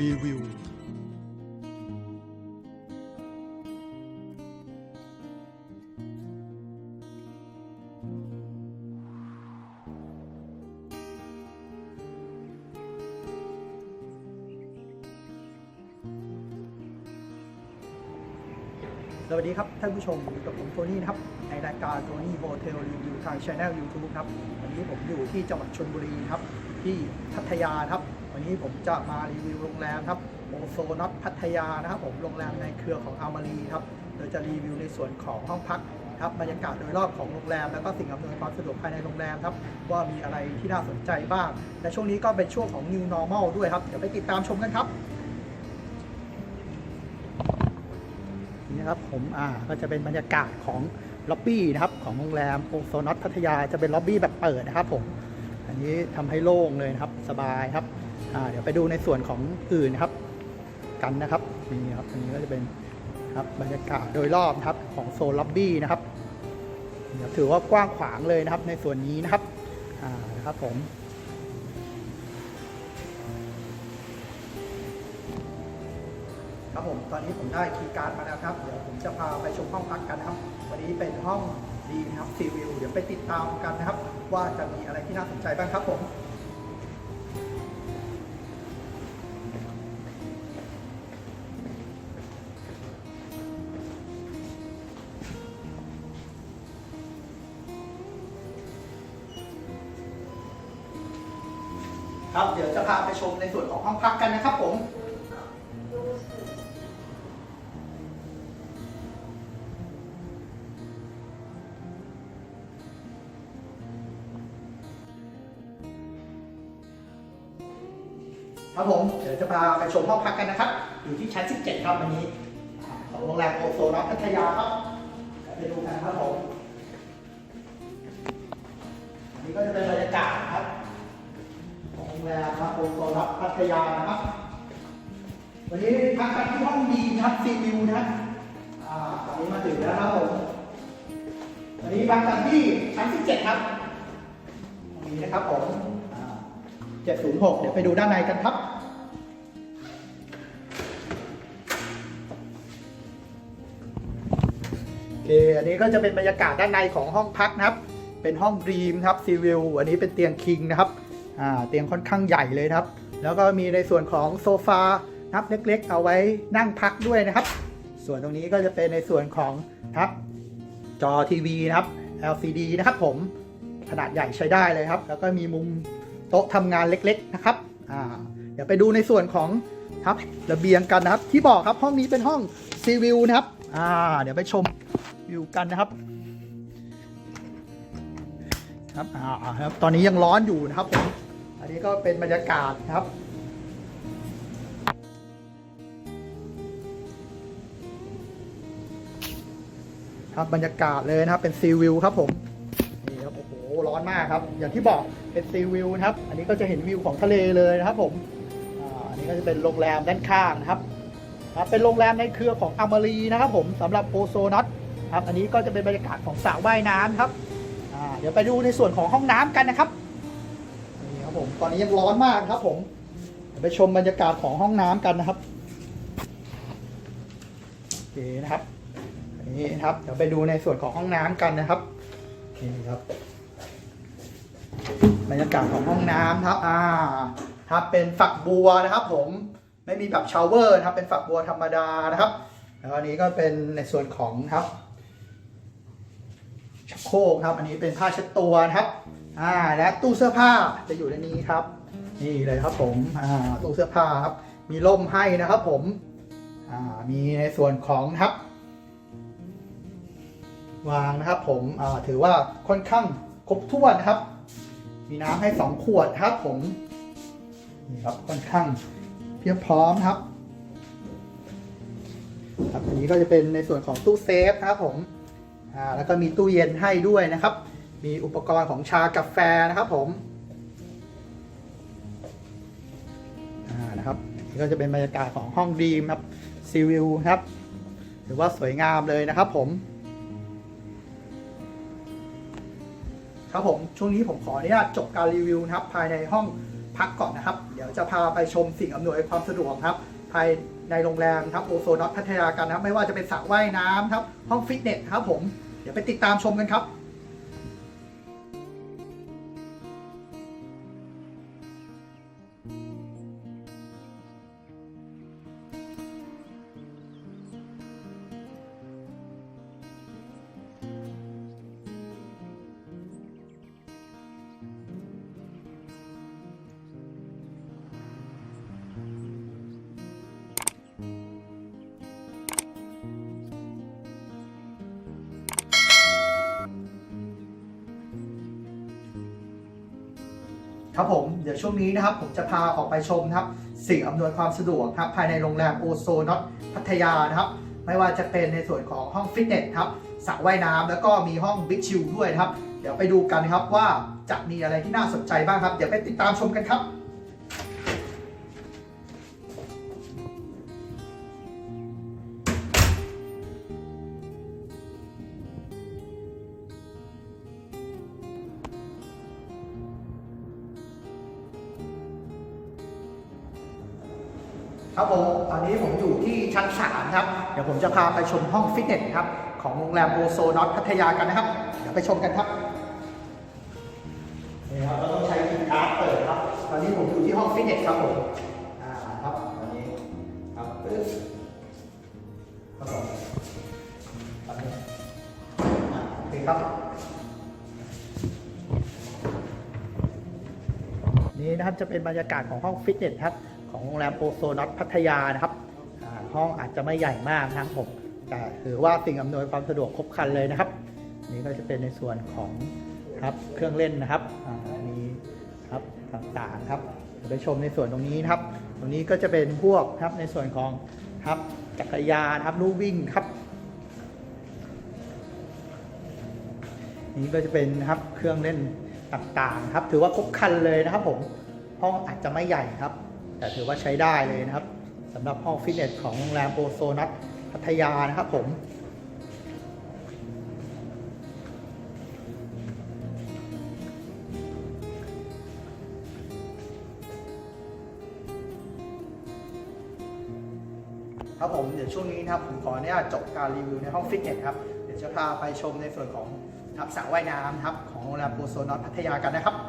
รีวิว สวัสดีครับ ท่านผู้ชมอยู่กับผมโทนี่นะครับ ในรายการโทนี่โฮเทลรีวิวทางช anel YouTube ครับ วันนี้ผมอยู่ที่จังหวัดชลบุรีครับ ที่พัทยาครับ วันนี้ผมจะมารีวิวโรงแรมครับโอโซนอตพัทยานะครับผมโรงแรมในเครือของอามารีครับโดยจะรีวิวในส่วนของห้องพักครับบรรยากาศโดยรอบของโรงแรม แล้วก็สิ่งอำนวยความสะดวกภายในโรงแรมครับว่ามีอะไรที่น่าสนใจบ้าง และช่วงนี้ก็เป็นช่วงของ New Normal ด้วยครับ เดี๋ยวไปติดตามชมกันครับนี่ครับผมอ่าก็จะเป็นบรรยากาศของล็อบบี้นะครับของโรงแรมโอโซนอตพัทยาจะเป็นล็อบบี้แบบเปิดนะครับผมอันนี้ทำให้โล่งเลยครับสบายครับ เดี๋ยวไปดูในส่วนของอื่นนะครับ กันนะครับนี่ครับอันนี้ก็จะเป็นครับบรรยากาศโดยรอบนะครับของโซนล็อบบี้นะครับถือว่ากว้างขวางเลยนะครับในส่วนนี้นะครับอ่านะครับผมครับผมตอนนี้ผมได้คีย์การ์ดมาแล้วครับเดี๋ยวผมจะพาไปชมห้องพักกันนะครับ วันนี้เป็นห้องดีนะครับซีวิวเดี๋ยวไปติดตามกันนะครับ ว่าจะมีอะไรที่น่าสนใจบ้างครับผม ครับผมเดี๋ยวจะพาไปชมห้องพักกันนะครับ อยู่ที่ชั้น 17 ครับวันนี้ของโรงแรมโอโซนอพัทยาครับไปดูกันครับผมอันนี้ก็จะเป็นบรรยากาศครับของโรงแรมครับโอโซนอพัทยานะครับ วันนี้พักกันที่ห้องดีนะครับซีวิวนะอ่าตอนนี้มาถึงแล้วครับผมวันนี้พักกันที่ชั้น 17 ครับนี้นะครับผม 706 เดี๋ยวไปดูด้านในกันครับ โอเค อันนี้ก็จะเป็นบรรยากาศด้านในของห้องพักนะครับ เป็นห้องดรีมครับซีวิวอันนี้เป็นเตียงคิงนะครับ อ่า เตียงค่อนข้างใหญ่เลยครับ แล้วก็มีในส่วนของโซฟานับเล็กๆ เอาไว้นั่งพักด้วยนะครับ ส่วนตรงนี้ก็จะเป็นในส่วนของครับจอทีวีนะครับ LCD นะครับผมขนาดใหญ่ใช้ได้เลยครับ แล้วก็มีมุม โต๊ะทำงานเล็กๆนะครับอ่าเดี๋ยวไปดูในส่วนของครับระเบียงกันนะครับ ที่บอกครับห้องนี้เป็นห้องซีวิวนะครับอ่าเดี๋ยวไปชมวิวกันนะครับครับอ่าครับ ตอนนี้ยังร้อนอยู่นะครับผม อันนี้ก็เป็นบรรยากาศครับ ครับบรรยากาศเลยนะครับ เป็นซีวิวครับผม อ้ร้อนมากครับ อย่างที่บอกเป็นซีวิวนะครับ อันนี้ก็จะเห็นวิวของทะเลเลยนะครับผมอันนี้ก็จะเป็นโรงแรมด้านข้างนะครับเป็นโรงแรมในเครือของอมารีนะครับ ผมสำหรับโอโซนอตครับ อันนี้ก็จะเป็นบรรยากาศของสระว่ายน้ำครับเดี๋ยวไปดูในส่วนของห้องน้ำกันนะครับนี่ครับผมตอนนี้ยังร้อนมากครับ ผมไปชมบรรยากาศของห้องน้ำกันนะครับโอเคนะครับนนี้นะครับ เดี๋ยวไปดูในส่วนของห้องน้ำกันนะครับนี่ครับ บรรยากาศของห้องน้ำครับ อ่าครับเป็นฝักบัวนะครับผมไม่มีแบบชาวเวอร์นะครับ เป็นฝักบัวธรรมดานะครับ แล้วอันนี้ก็เป็นในส่วนของครับชักโครกครับ อันนี้เป็นผ้าเช็ดตัวนะครับ อ่า และตู้เสื้อผ้าจะอยู่ในนี้ครับ นี่เลยครับผม อ่า ตู้เสื้อผ้าครับ มีร่มให้นะครับ ผม อ่า มีในส่วนของครับ วางนะครับ ผม อ่า ถือว่าค่อนข้างครบถ้วนนะครับ มีน้ำให้2ขวดครับผม นี่ครับค่อนข้างเพียบพร้อมครับ ครับอันนี้ก็จะเป็นในส่วนของตู้เซฟครับผม อ่าแล้วก็มีตู้เย็นให้ด้วยนะครับ มีอุปกรณ์ของชากาแฟนะครับผม อ่านะครับนี่ก็จะเป็นบรรยากาศของห้องดีมครับซีวิวครับถือว่าสวยงามเลยนะครับผม ครับผมช่วงนี้ผมขออนุญาตจบการรีวิวนะครับ ภายในห้องพักก่อนนะครับ เดี๋ยวจะพาไปชมสิ่งอำนวยความสะดวกครับ ภายในโรงแรมครับโอโซนอตพัทยากันนะครับ ไม่ว่าจะเป็นสระว่ายน้ำครับ ห้องฟิตเนสครับผมเดี๋ยวไปติดตามชมกันครับ ครับผมเดี๋ยวช่วงนี้นะครับผมจะพาออกไปชมนะครับ สิ่งอำนวยความสะดวกครับภายในโรงแรมโอโซนอตพัทยานะครับ ไม่ว่าจะเป็นในส่วนของห้องฟิตเนสครับสระว่ายน้ำแล้วก็มีห้องบิ๊กชิลด้วยครับ เดี๋ยวไปดูกันครับว่าจะมีอะไรที่น่าสนใจบ้างครับ เดี๋ยวไปติดตามชมกันครับ ชั้น 3 ครับ เดี๋ยวผมจะพาไปชมห้องฟิตเนสครับ ของโรงแรมโอโซนอตพัทยากันนะครับ เดี๋ยวไปชมกันครับนี่ครับเราต้องใช้คีย์การ์ดเปิดครับ ตอนนี้ผมอยู่ที่ห้องฟิตเนสครับผมอ่าครับตอนนี้ครับปึ๊บครับผมตอนนี้อ่าโอเคครับนี่นะครับจะเป็นบรรยากาศของห้องฟิตเนสครับของโรงแรมโอโซนอตพัทยานะครับ ห้องอาจจะไม่ใหญ่มากนะครับผมแต่ถือว่าสิ่งอำนวยความสะดวกครบครันเลยนะครับ นี่ก็จะเป็นในส่วนของครับเครื่องเล่นนะครับอ่ามีครับต่างๆครับไปชมในส่วนตรงนี้นะครับ ตรงนี้ก็จะเป็นพวกครับในส่วนของครับจักรยานครับลู่วิ่งครับนี่ก็จะเป็นนะครับเครื่องเล่นต่างๆครับ ถือว่าครบครันเลยนะครับผมห้องอาจจะไม่ใหญ่ครับ แต่ถือว่าใช้ได้เลยนะครับ สำหรับห้องฟิตเนสของโรงแรมโอโซนัทพัทยานะครับผม ครับผมเดี๋ยวช่วงนี้นะครับผมขออนุญาตจบการรีวิวในห้องฟิตเนสครับ เดี๋ยวจะพาไปชมในส่วนของทับสระว่ายน้ำครับของโรงแรมโอโซนัทพัทยากันนะครับครับ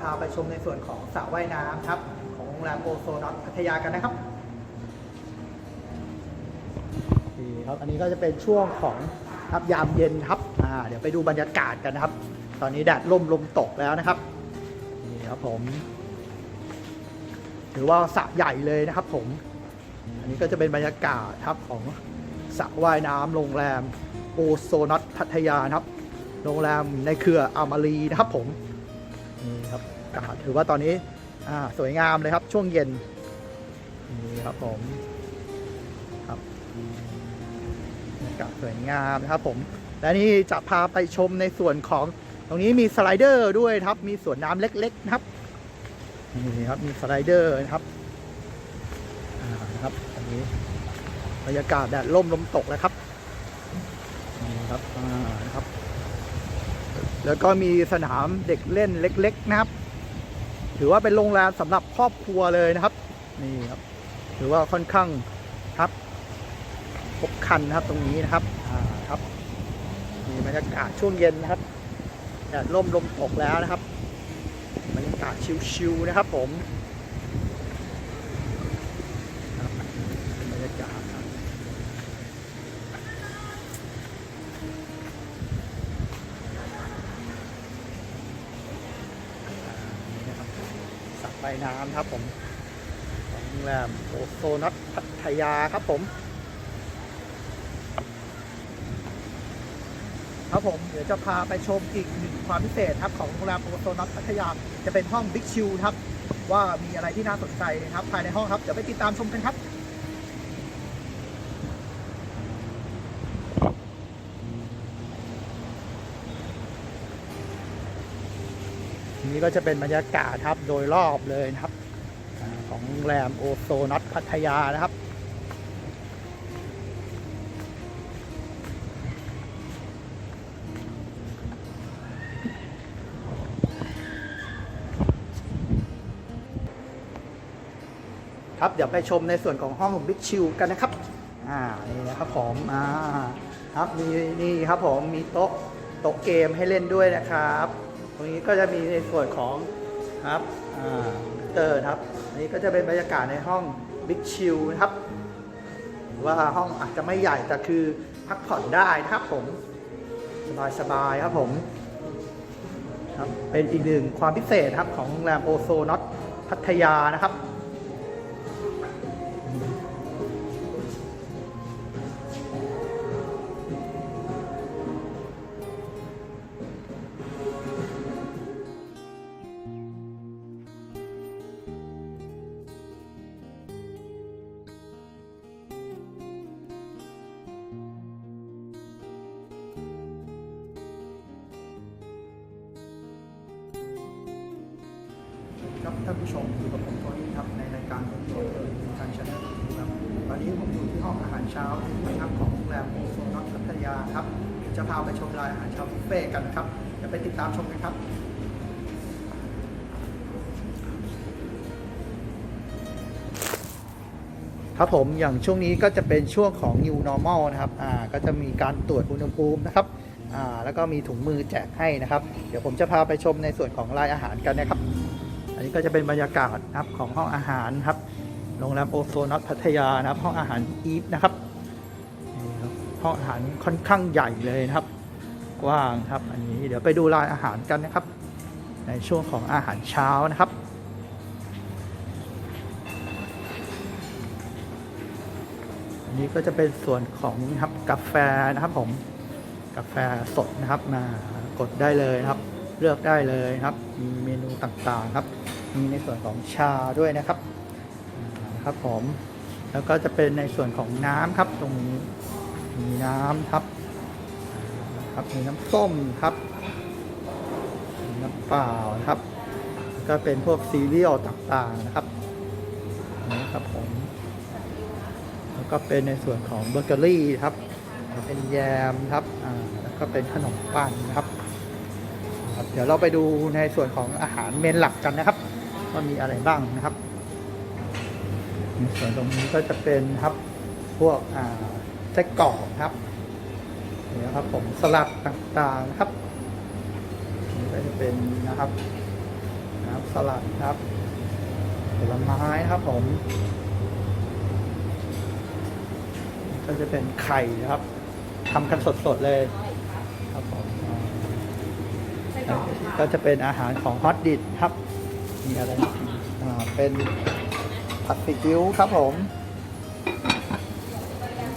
พาไปชมในส่วนของสระว่ายน้ำครับ ของโรงแรมโอโซนอตพัทยากันนะครับนี่ครับ อันนี้ก็จะเป็นช่วงของครับยามเย็นครับอ่าเดี๋ยวไปดูบรรยากาศกันนะครับ ตอนนี้แดดล่มลมตกแล้วนะครับนี่ครับผมถือว่าสระใหญ่เลยนะครับผม อันนี้ก็จะเป็นบรรยากาศครับของสระว่ายน้ำโรงแรมโอโซนอตพัทยานะครับ โรงแรมในเครืออามารีนะครับผม นี่ครับอากาศถือว่าตอนนี้สวยงามเลยครับช่วงเย็นนี่ครับผมครับบรรยากาศสวยงามนะครับผมและนี่จะพาไปชมในส่วนของตรงนี้มีสไลเดอร์ด้วยครับ มีสวนน้ำเล็ก ๆ นะครับนี่ครับมีสไลเดอร์นะครับนะครับอันนี้บรรยากาศแดดร่มลมตกแล้วครับนี่ครับอ่านะครับ แล้วก็มีสนามเด็กเล่นเล็ก ๆ นะครับ ถือว่าเป็นโรงแรมสำหรับครอบครัวเลยนะครับ นี่ครับ ถือว่าค่อนข้างครับครบครันนะครับตรงนี้นะครับอ่าครับมีบรรยากาศช่วงเย็นนะครับแดดร่มลมตกแล้วนะครับบรรยากาศชิวๆนะครับผมครับบรรยากาศครับ นี่นะครับสระว่าย น้ำครับผมของโรงแรมโอโซนัทพัทยาครับผม ครับผมเดี๋ยวจะพาไปชมอีกหนึ่งความพิเศษครับของโรงแรมโอโซนัทพัทยา จะเป็นห้องบิ๊กชิลครับ ว่ามีอะไรที่น่าสนใจครับภายในห้องครับ เดี๋ยวไปติดตามชมกันครับ นี้ก็จะเป็นบรรยากาศครับโดยรอบเลยนะครับ ของแรมโอโซนัทพัทยานะครับครับเดี๋ยวไปชมในส่วนของห้องบิ๊กชิวกันนะครับ อ่า นี่นะครับผมอ่า ครับ มีนี่ครับผม มีโต๊ะ โต๊ะเกมให้เล่นด้วยนะครับ รงนี้ก็จะมีในส่วนของครับเตอร์ครับอันนี้ก็จะเป็นบรรยากาศในห้องบิ๊กชิลนะครับว่าห้องอาจจะไม่ใหญ่แต่คือพักผ่อนได้นะครับผมสบายๆครับผมครับเป็นอีกหนึ่งความพิเศษครับของโรงแรมโอโซนอตพัทยานะครับ ท่านผู้ชมอยู่กับผมโทนี่ครับในรายการของโทนี่ทางชาแนลครับตอนนี้ผมอยู่ที่ห้องอาหารเช้านะครับของโรงแรมโอโซนอตพัทยาครับจะพาไปชมรายอาหารเช้าบุฟเฟ่กันนะครับเดี๋ยวไปติดตามชมกันครับครับผมอย่างช่วงนี้ก็จะเป็นช่วงของ new normal นะครับอ่าก็จะมีการตรวจอุณหภูมินะครับอ่าแล้วก็มีถุงมือแจกให้นะครับ เดี๋ยวผมจะพาไปชมในส่วนของรายอาหารกันนะครับ นนี้ก็จะเป็นบรรยากาศนะครับของห้องอาหารครับโรงแรมโอโซนอตพัทยานะครับ ห้องอาหารอีฟนะครับห้องอาหารค่อนข้างใหญ่เลยนะครับ กว้างครับ อันนี้เดี๋ยวไปดูรายอาหารกันนะครับ ในช่วงของอาหารเช้านะครับอันนี้ก็จะเป็นส่วนของนะครับกาแฟนะครับผมกาแฟสดนะครับมากดได้เลยนะครับ เลือกได้เลยครับมีเมนูต่างๆครับ มีในส่วนของชาด้วยนะครับนะครับผมแล้วก็จะเป็นในส่วนของน้ำครับตรงนี้มีน้ำครับครับมีน้ำส้มครับมีน้ำเปล่านะครับ ก็เป็นพวกซีเรียลต่างๆนะครับนี่ครับผมแล้วก็เป็นในส่วนของเบเกอรี่ครับ เป็นแยมครับอ่าแล้วก็เป็นขนมปังนะครับ เดี๋ยวเราไปดูในส่วนของอาหารเมนหลักกันนะครับ ว่ามีอะไรบ้างนะครับในส่วนตรงนี้ก็จะเป็นครับพวกอ่าไส้กรอกครับนี่นะครับผมสลัดต่างๆครับนี่ก็จะเป็นนะครับนะครับสลัดครับผลไม้ครับผมก็จะเป็นไข่นะครับทำกันสดๆเลยครับผมอ่าก็จะเป็นอาหารของฮอตดิดครับ มีอะไรนะอ่าเป็นผัดซีอิ๊วครับผม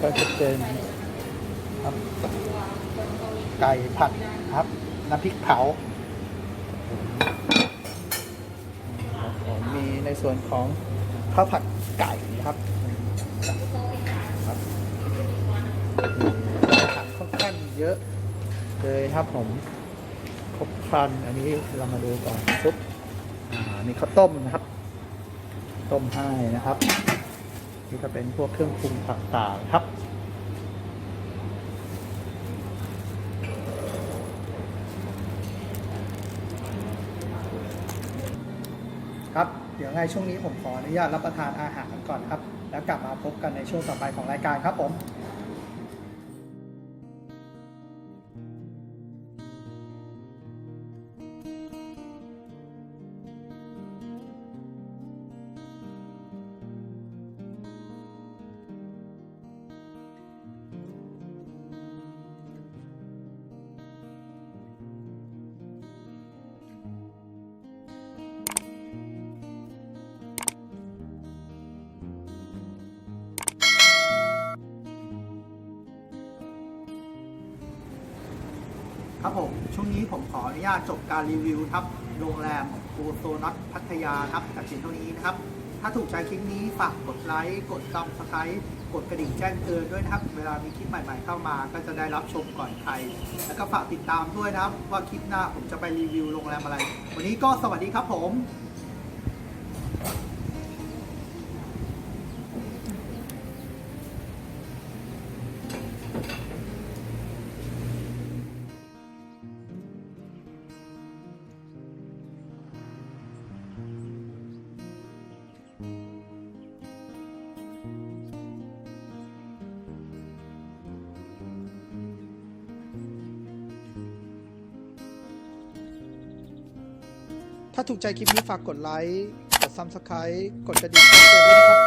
ก็จะเป็นครับไก่ผัดครับน้ำพริกเผาผมมีในส่วนของข้าวผัดไก่ครับครับอาหารค่อนข้างเยอะเลยครับผมครบครันอันนี้เรามาดูก่อนซุป อ่ามีข้าวต้มนะครับ ต้มให้นะครับ นี่ก็เป็นพวกเครื่องปรุงต่างๆครับ ครับ เดี๋ยวไงช่วงนี้ผมขออนุญาตรับประทานอาหารก่อนครับ แล้วกลับมาพบกันในช่วงต่อไปของรายการครับผม ครับผมช่วงนี้ผมขออนุญาตจบการรีวิวครับโรงแรมโอโซนัทพัทยาครับจากเพียงเท่านี้นะครับ ถ้าถูกใจคลิปนี้ฝากกดไลค์กดซับสไครต์กดกระดิ่งแจ้งเตือนด้วยนะครับ เวลามีคลิปใหม่ๆเข้ามาก็จะได้รับชมก่อนใคร แล้วก็ฝากติดตามด้วยนะครับ ว่าคลิปหน้าผมจะไปรีวิวโรงแรมอะไร วันนี้ก็สวัสดีครับผม ถ้าถูกใจคลิปนี้ฝากกดไลค์ กด Subscribe กดกระดิ่งแจ้งเตือนด้วยนะครับ